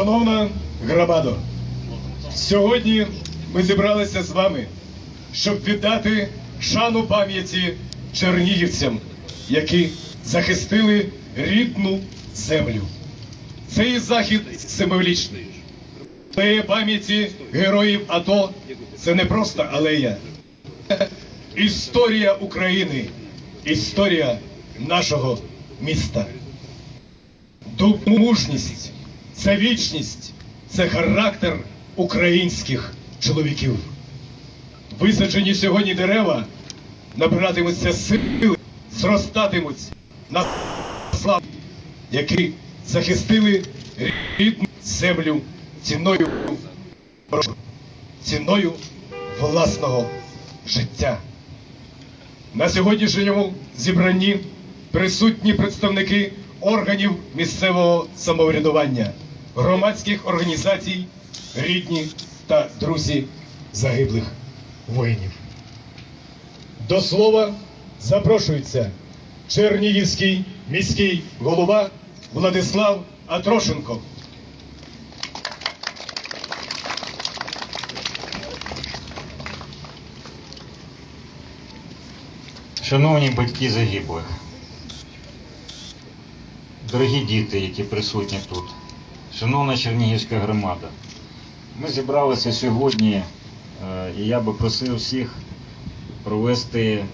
Шановна громадо, сьогодні ми зібралися з вами, щоб віддати шану пам'яті чернігівцям, які захистили рідну землю. Цей захід символічний. Алея пам'яті героїв АТО це не просто алея. Це Історія України, історія нашого міста. Мужність, це вічність, це характер українських чоловіків. Висаджені сьогодні дерева набиратимуться сили, зростатимуть на славу, які захистили рідну землю ціною, ціною власного життя. На сьогоднішньому зібранні присутні представники органів місцевого самоврядування, громадських організацій, рідні та друзі загиблих воїнів. До слова запрошується Чернігівський міський голова Владислав Атрошенко. Шановні батьки загиблих, дорогі діти, які присутні тут, шановна Чернігівська громада, ми зібралися сьогодні, е, і я би просив всіх провести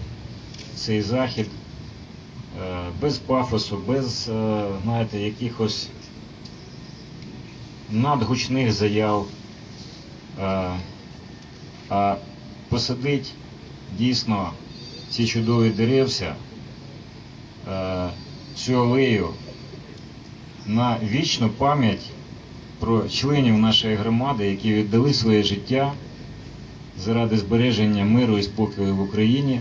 цей захід е, без пафосу, без, е, знаєте, якихось надгучних заяв, а посадить дійсно ці чудові деревця, цю алею на вічну пам'ять про членів нашої громади, які віддали своє життя заради збереження миру і спокою в Україні,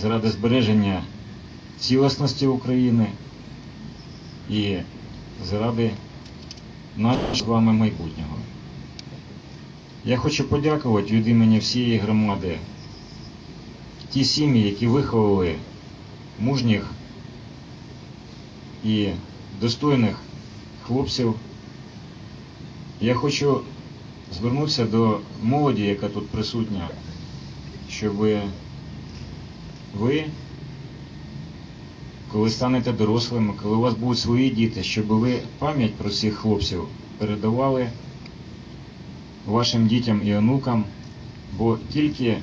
заради збереження цілісності України і заради нашого з вами майбутнього. Я хочу подякувати від імені всієї громади ті сім'ї, які виховали мужніх і достойних хлопців. Я хочу звернутися до молоді, яка тут присутня, щоб ви, коли станете дорослими, коли у вас будуть свої діти, щоб ви пам'ять про цих хлопців передавали вашим дітям і онукам, бо тільки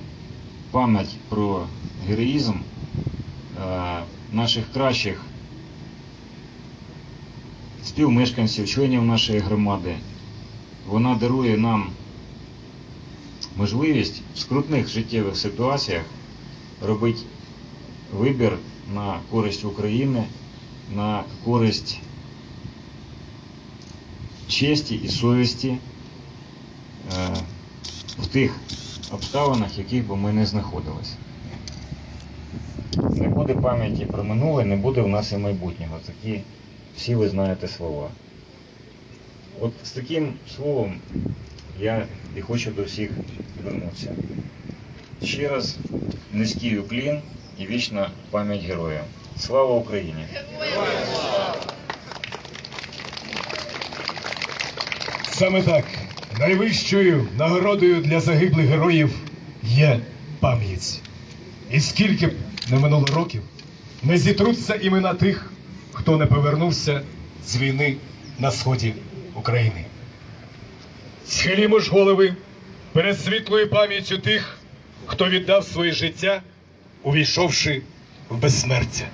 пам'ять про героїзм е, наших кращих співмешканців, членів нашої громади, вона дарує нам можливість в скрутних життєвих ситуаціях робити вибір на користь України, на користь честі і совісті е, в тих обставинах, в яких би ми не знаходились. Не буде пам'яті про минуле, не буде в нас і майбутнього. Такі всі ви знаєте слова. От з таким словом я і хочу до всіх звернутися. Ще раз низький уклін і вічна пам'ять героям. Слава Україні! Саме так, найвищою нагородою для загиблих героїв є пам'ять. І скільки б не минуло років, не зітруться імена тих, хто не повернувся з війни на сході України. Схилімо ж голови перед світлою пам'яттю тих, хто віддав своє життя, увійшовши в безсмертя.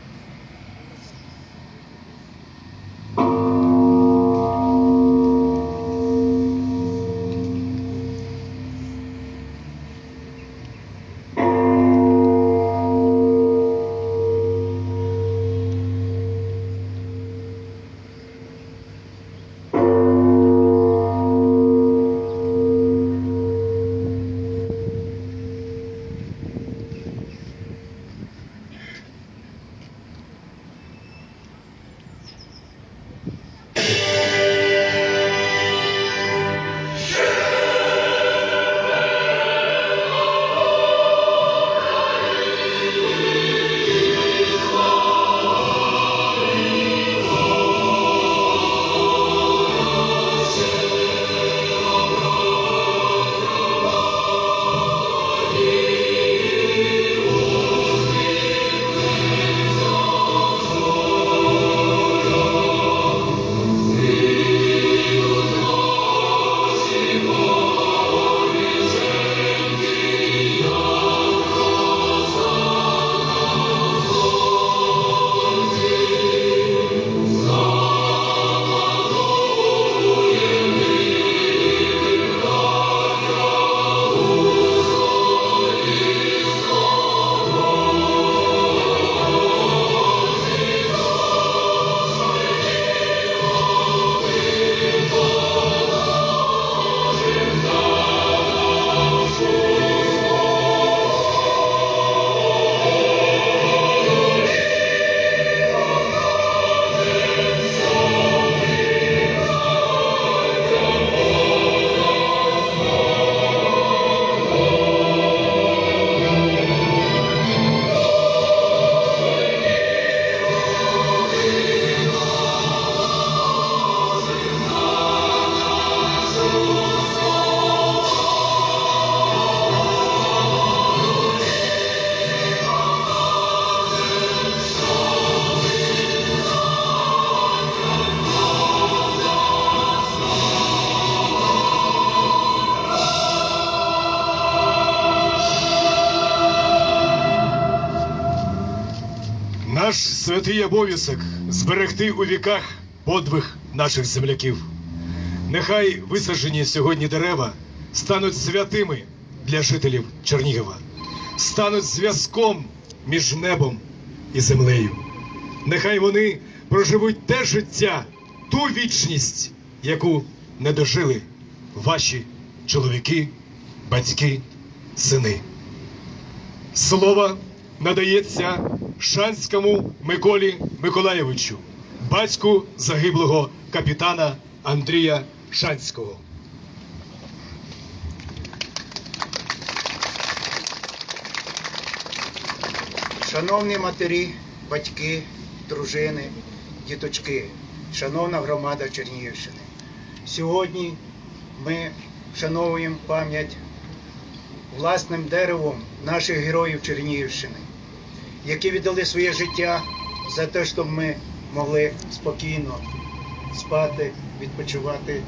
Святий обов'язок зберегти у віках подвиг наших земляків. Нехай висаджені сьогодні дерева стануть святими для жителів Чернігова, стануть зв'язком між небом і землею. Нехай вони проживуть те життя, ту вічність, яку не дожили ваші чоловіки, батьки, сини. Слово надається Шанському Миколі Миколаєвичу, батьку загиблого капітана Андрія Шанського. Шановні матері, батьки, дружини, діточки, шановна громада Чернігівщини. Сьогодні ми вшановуємо пам'ять власним деревом наших героїв Чернігівщини, які віддали своє життя за те, щоб ми могли спокійно спати, відпочивати,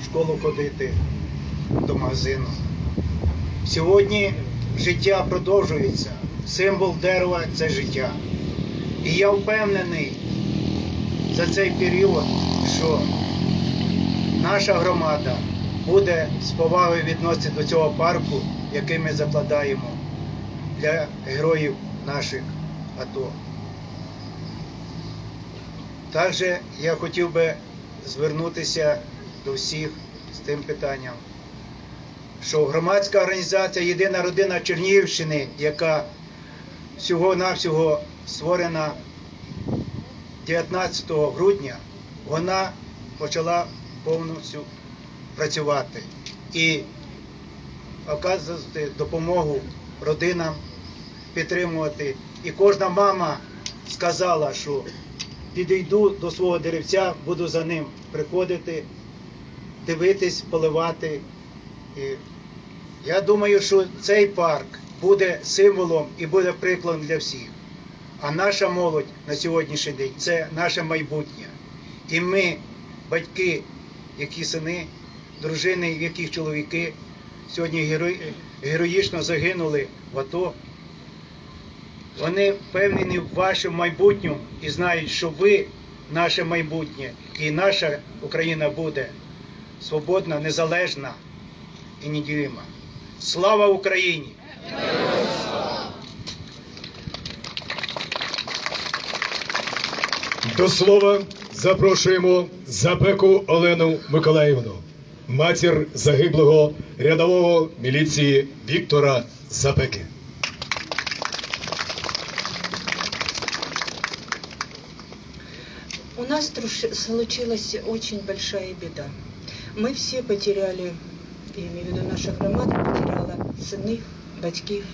в школу ходити, до магазину. Сьогодні життя продовжується. Символ дерева це життя. І я впевнений за цей період, що наша громада буде з повагою відноситися до цього парку, який ми закладаємо для героїв наших АТО. Також я хотів би звернутися до всіх з тим питанням що громадська організація Єдина родина Чернігівщини, яка всього-навсього створена 19 грудня, вона почала повністю працювати і оказувати допомогу родинам, підтримувати. І кожна мама сказала, що підійду до свого деревця, буду за ним приходити, дивитись, поливати. І я думаю, що цей парк буде символом і буде прикладом для всіх. А наша молодь на сьогоднішній день це наше майбутнє. І ми, батьки, які сини, дружини, яких чоловіки сьогодні герої- героїчно загинули в АТО. Вони впевнені в вашому майбутньому і знають, що ви наше майбутнє, і наша Україна буде свободна, незалежна і неділима. Слава Україні! До слова запрошуємо Запеку Олену Миколаївну, матір загиблого рядового міліції Віктора Запеки. У нас случилась очень большая беда. Мы все потеряли, я имею в виду наша громада потеряла сынов, батьків.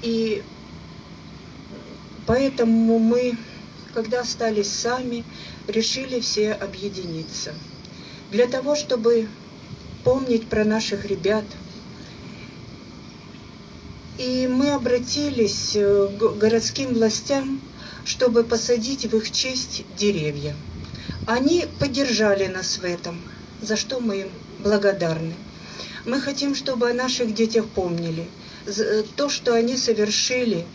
И поэтому мы, когда остались сами, решили все объединиться. Для того, чтобы помнить про наших ребят. И мы обратились э, к городским властям, чтобы посадить в их честь деревья. Они поддержали нас в этом, за что мы им благодарны. Мы хотим, чтобы о наших детях помнили. Э, То, что они совершили,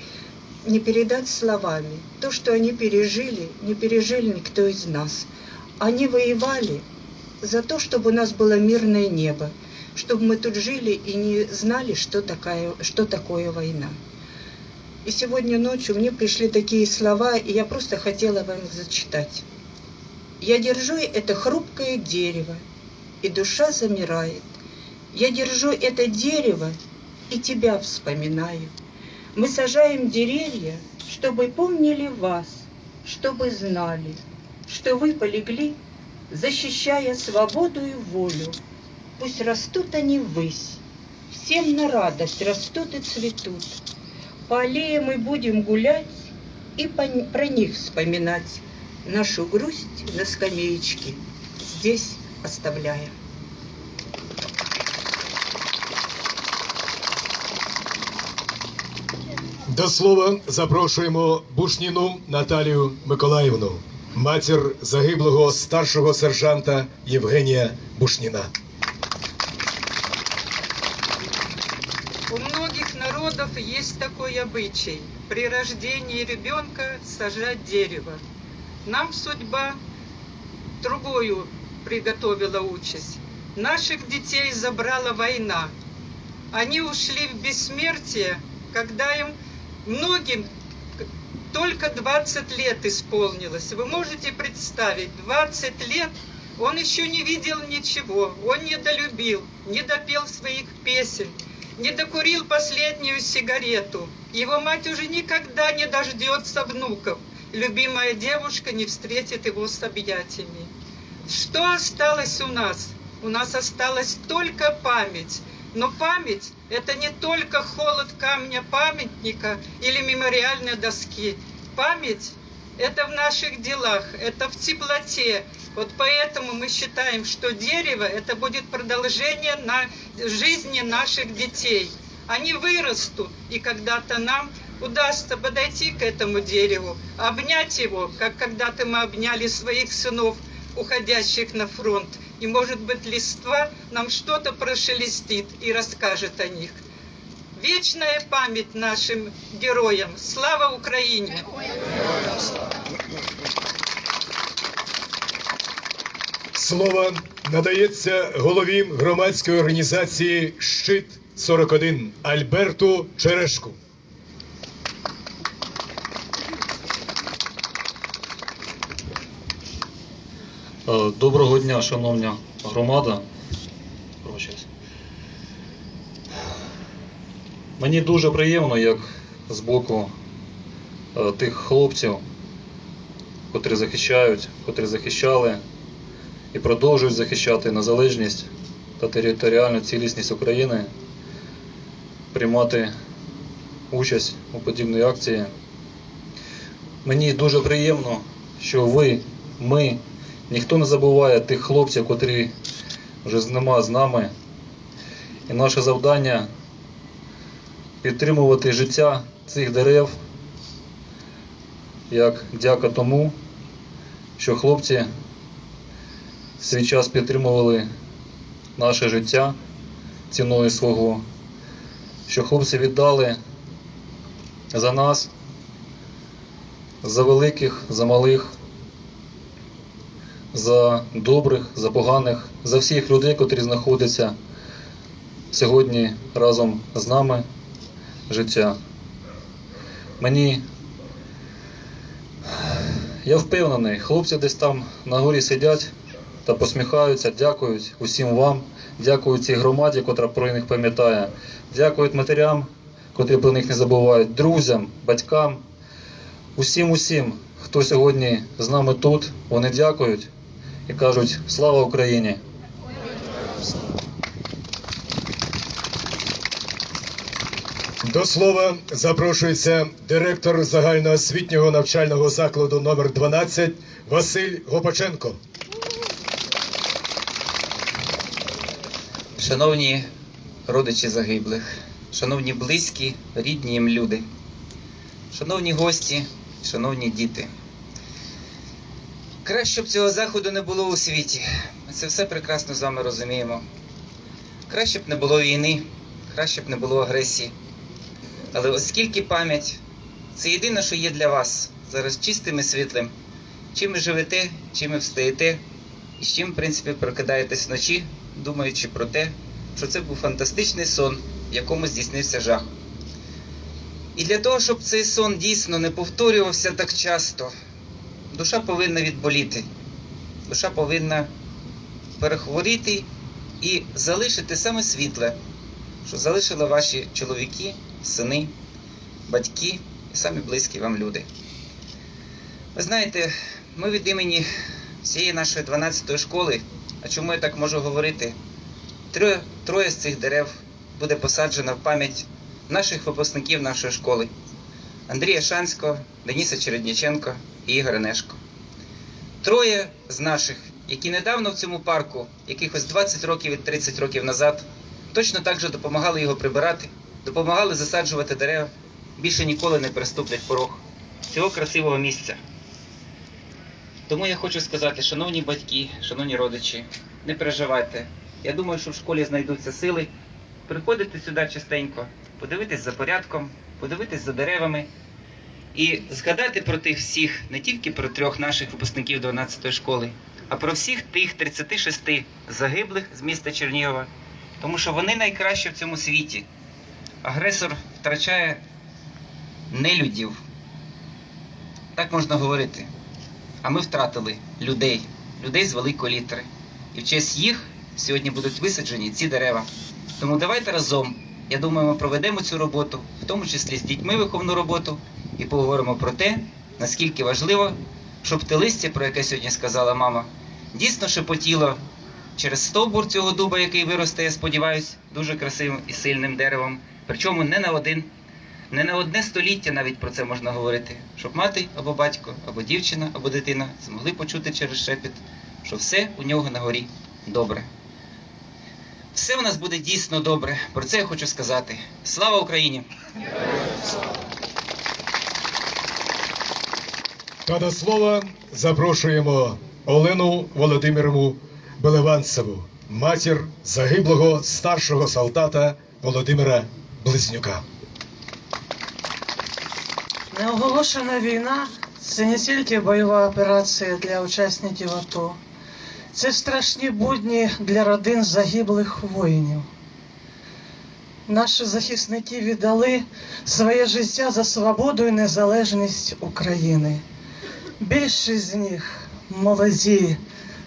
не передать словами. То, что они пережили, не пережили никто из нас. Они воевали за то, чтобы у нас было мирное небо, чтобы мы тут жили и не знали, что, такая, что такое война. И сегодня ночью мне пришли такие слова, и я просто хотела вам их зачитать. Я держу это хрупкое дерево, и душа замирает. Я держу это дерево, и тебя вспоминаю. Мы сажаем деревья, чтобы помнили вас, чтобы знали, что вы полегли, защищая свободу и волю. Пусть растут они ввысь, всем на радость растут и цветут. По аллее мы будем гулять и по- про них вспоминать. Нашу грусть на скамеечке здесь оставляя. До слова запрошуємо Бушніну Наталію Миколаївну, матір загиблого старшого сержанта Євгенія Бушніна. Народов есть такой обычай. При рождении ребенка сажать дерево. Нам судьба другую приготовила участь. Наших детей забрала война. Они ушли в бессмертие, когда им многим только 20 лет исполнилось. Вы можете представить, 20 лет он еще не видел ничего, он не долюбил, не допел своих песен, не докурил последнюю сигарету. Его мать уже никогда не дождется внуков. Любимая девушка не встретит его с объятиями. Что осталось у нас? У нас осталась только память. Но память – это не только холод камня памятника или мемориальной доски. Память – это в наших делах, это в теплоте. Вот поэтому мы считаем, что дерево – это будет продолжение на жизни наших детей. Они вырастут, и когда-то нам удастся подойти к этому дереву, обнять его, как когда-то мы обняли своих сынов, уходящих на фронт. И, может быть, листва нам что-то прошелестит и расскажет о них. Вечная память нашим героям. Слава Украине! Слово надається голові громадської організації Щит 41 Альберту Черешку. Е, Доброго дня, шановна громада. Мені дуже приємно, як з боку е, тих хлопців, котрі захищають, котрі захищали і продовжують захищати незалежність та територіальну цілісність України, приймати участь у подібній акції. Мені дуже приємно, що ви, ми, ніхто не забуває тих хлопців, котрі вже нема з нами. І наше завдання підтримувати життя цих дерев, як дяка тому, що хлопці свій час підтримували наше життя ціною свого, що хлопці віддали за нас, за великих, за малих, за добрих, за поганих, за всіх людей, котрі знаходяться сьогодні разом з нами життя. Мені я впевнений, хлопці десь там на горі сидять та посміхаються, дякують усім вам, дякують цій громаді, котра про них пам'ятає, дякують матерям, котрі про них не забувають, друзям, батькам, усім усім, хто сьогодні з нами тут, вони дякують і кажуть слава Україні! До слова запрошується директор загальноосвітнього навчального закладу номер 12 Василь Гопаченко. Шановні родичі загиблих, шановні близькі, рідні їм люди, шановні гості, шановні діти. Краще б цього заходу не було у світі. Ми це все прекрасно з вами розуміємо. Краще б не було війни, краще б не було агресії. Але оскільки пам'ять це єдине, що є для вас зараз чистим і світлим, чим ви живете, чим ви встаєте, і з чим, в принципі, прокидаєтесь вночі, думаючи про те, що це був фантастичний сон, в якому здійснився жах. І для того, щоб цей сон дійсно не повторювався так часто, душа повинна відболіти, душа повинна перехворіти і залишити саме світле, що залишили ваші чоловіки, сини, батьки і самі близькі вам люди. Ви знаєте, ми від імені всієї нашої 12-ї школи, а чому я так можу говорити? Троє, троє з цих дерев буде посаджено в пам'ять наших випускників нашої школи: Андрія Шанського, Дениса Чередніченко і Ігоря Нешко. Троє з наших, які недавно в цьому парку, якихось 20 років і 30 років назад, точно так же допомагали його прибирати, допомагали засаджувати дерева, більше ніколи не переступлять порог цього красивого місця. Тому я хочу сказати, шановні батьки, шановні родичі, не переживайте. Я думаю, що в школі знайдуться сили. Приходите сюди частенько, подивитись за порядком, подивитись за деревами і згадати про тих всіх, не тільки про трьох наших випускників 12-ї школи, а про всіх тих 36 загиблих з міста Чернігова, тому що вони найкращі в цьому світі. Агресор втрачає нелюдів. Так можна говорити. А ми втратили людей, людей з великої літери. І в честь їх сьогодні будуть висаджені ці дерева. Тому давайте разом, я думаю, ми проведемо цю роботу, в тому числі з дітьми виховну роботу, і поговоримо про те, наскільки важливо, щоб те листя, про яке сьогодні сказала мама, дійсно шепотіло через стовбур цього дуба, який виросте, я сподіваюся, дуже красивим і сильним деревом. Причому не на один, не на одне століття навіть про це можна говорити, щоб мати або батько, або дівчина, або дитина змогли почути через шепіт, що все у нього на горі добре. Все у нас буде дійсно добре. Про це я хочу сказати. Слава Україні! Та до слова запрошуємо Олену Володимирову Белеванцеву, матір загиблого старшого солдата Володимира Близнюка. Неоголошена війна це не тільки бойова операція для учасників АТО, це страшні будні для родин загиблих воїнів. Наші захисники віддали своє життя за свободу і незалежність України. Більшість з них молоді,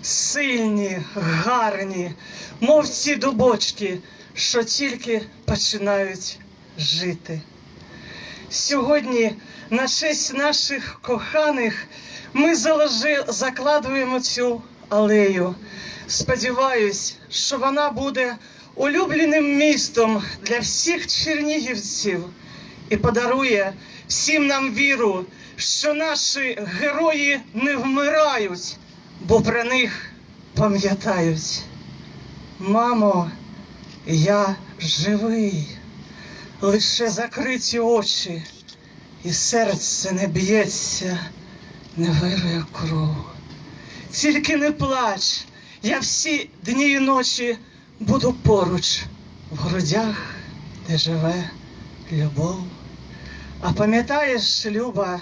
сильні, гарні, мов ці дубочки, що тільки починають жити. Сьогодні на честь наших коханих ми закладуємо цю алею. Сподіваюсь, що вона буде улюбленим містом для всіх чернігівців і подарує всім нам віру, що наші герої не вмирають, бо про них пам'ятають. Мамо, я живий лише закриті очі, і серце не б'ється, не вирує кров. Тільки не плач, я всі дні і ночі буду поруч в грудях, де живе любов. А пам'ятаєш, Люба,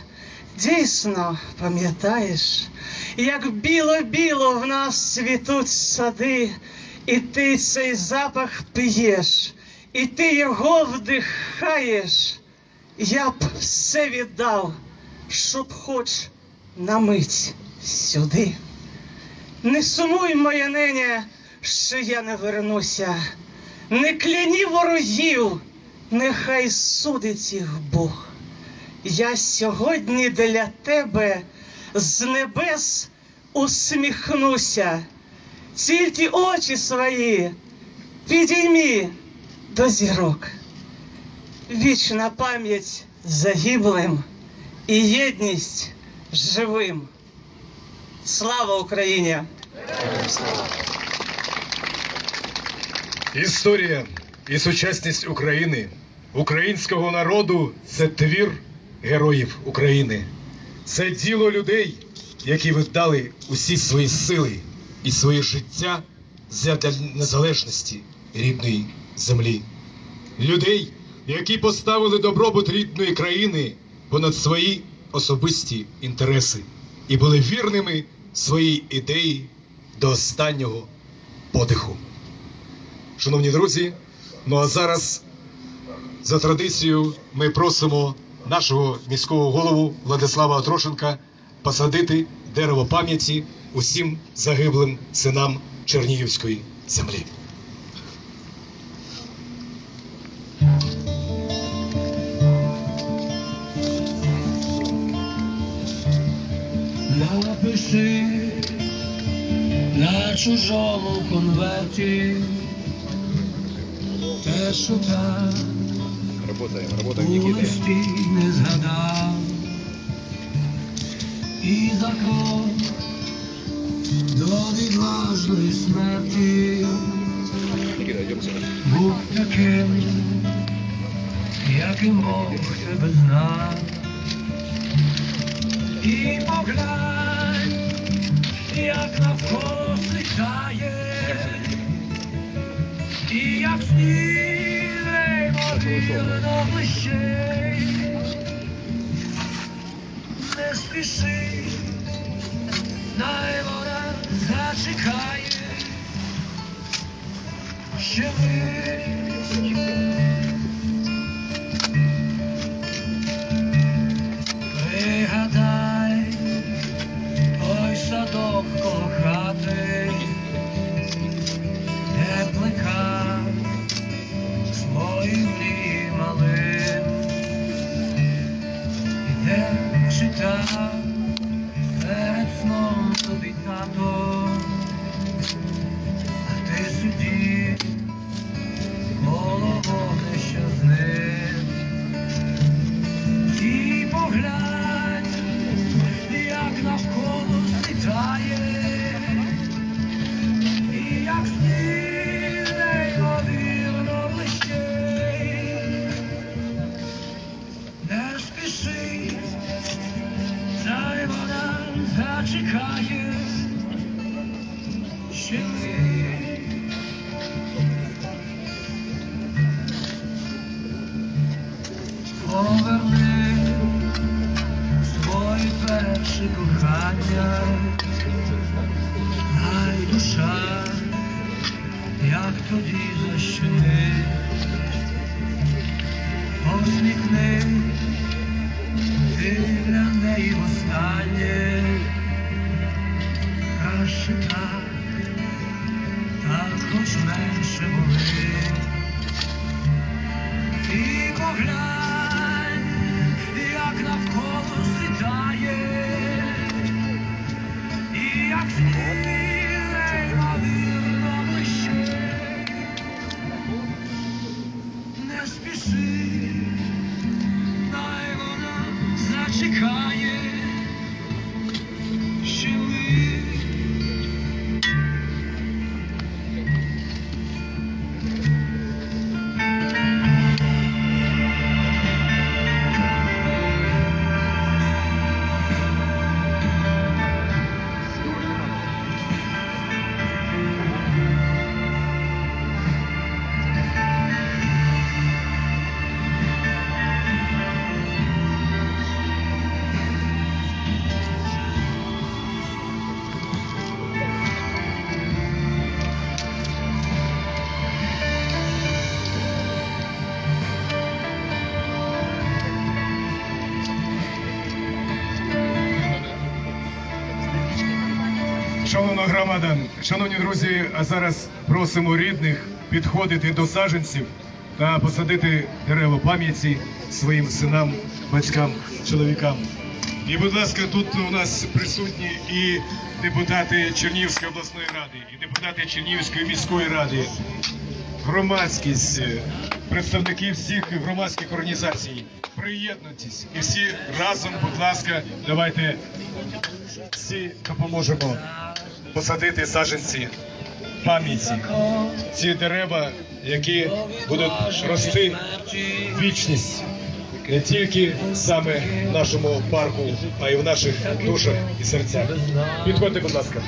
дійсно пам'ятаєш, як біло-біло в нас цвітуть сади, і ти цей запах п'єш, і ти його вдихаєш. Я б все віддав, щоб хоч на мить сюди. Не сумуй, моя неня, що я не вернуся, не кляні ворогів, нехай судить їх Бог. Я сьогодні для тебе з небес усміхнуся, тільки очі свої підіймі до зірок. Вічна пам'ять загиблим і єдність живим. Слава Україні! Історія і сучасність України, українського народу це твір героїв України. Це діло людей, які віддали усі свої сили і своє життя для незалежності рідної землі. Людей, які поставили добробут рідної країни понад свої особисті інтереси і були вірними своїй ідеї до останнього подиху. Шановні друзі, ну а зараз за традицією ми просимо нашого міського голову Владислава Атрошенка посадити дерево пам'яті усім загиблим синам Чернігівської землі. Напиши на чужому конверті те, що так Работаємо, у листі не згадав. І за крок до відважної смерті був таким, яким Бог тебе. І поглянь, як навколо і як сніг. Не спіши, най вона зачекає. Ще посміхни, ти для неї востаннє, краще так, так хоч менше болить. І поглянь, Шановна громада, шановні друзі, а зараз просимо рідних підходити до саджанців та посадити дерева пам'яті своїм синам, батькам, чоловікам. І, будь ласка, тут у нас присутні і депутати Чернігівської обласної ради, і депутати Чернігівської міської ради, громадськість, представники всіх громадських організацій. Приєднуйтесь і всі разом, будь ласка, давайте всі допоможемо посадити саженці пам'яті. Ці дерева, які будуть рости в вічність не тільки саме в нашому парку, а й в наших душах і серцях. Підходьте, будь ласка.